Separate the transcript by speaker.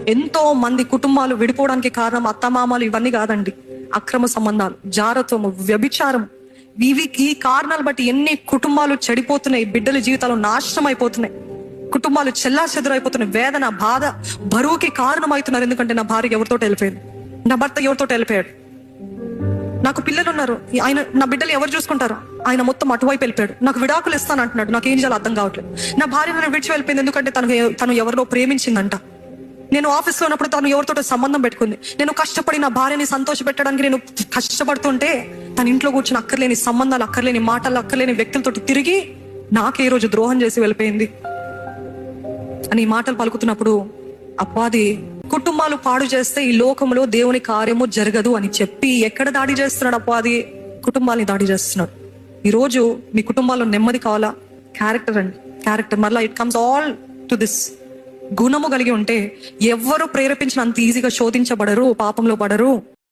Speaker 1: ఎంతో మంది కుటుంబాలు విడిపోవడానికి కారణం అత్తమామలు ఇవన్నీ కాదండి. అక్రమ సంబంధాలు జారత్వము వ్యభిచారం ఇవి ఈ కారణాలు బట్టి ఎన్ని కుటుంబాలు చెడిపోతున్నాయి బిడ్డల జీవితాలు నాశనం అయిపోతున్నాయి కుటుంబాలు చెల్లా చెదురైపోతున్నాయి వేదన బాధ బరువుకి కారణమవుతున్నారు. ఎందుకంటే నా భార్య ఎవరితో వెళ్ళిపోయింది? నా భర్త ఎవరితో వెళ్ళిపోయాడు? నాకు పిల్లలు ఉన్నారు. ఆయన నా బిడ్డలు ఎవరు చూసుకుంటారు? ఆయన మొత్తం అటువైపు వెళ్ళిపోయాడు. నాకు విడాకులు ఇస్తాను అంటున్నాడు నాకు ఏం చేయాలో అర్థం కావట్లేదు. నా భార్య నన్ను విడిచి వెళ్ళిపోయింది ఎందుకంటే తను తను ఎవరిలో ప్రేమించిందంట. నేను ఆఫీస్లో ఉన్నప్పుడు తను ఎవరితో సంబంధం పెట్టుకుంది. నేను కష్టపడి నా భార్యని సంతోష పెట్టడానికి నేను కష్టపడుతుంటే తన ఇంట్లో కూర్చుని అక్కర్లేని సంబంధాలు అక్కర్లేని మాటలు అక్కర్లేని వ్యక్తులతో తిరిగి నాకే రోజు ద్రోహం చేసి వెళ్ళిపోయింది. అని మాటలు పలుకుతున్నప్పుడు అప్పాది కుటుంబాలు పాడు చేస్తే ఈ లోకంలో దేవుని కార్యము జరగదు అని చెప్పి ఎక్కడ దాడి చేస్తున్నాడు అప్పాది? కుటుంబాలని దాడి చేస్తున్నాడు. ఈ రోజు మీ కుటుంబాల్లో నెమ్మది కావాలా? క్యారెక్టర్ అండి. క్యారెక్టర్. మరలా it comes all to this గుణము కలిగి ఉంటే ఎవ్వరు ప్రేరేపించిన అంత ఈజీగా శోధించబడరు పాపంలో పడరు.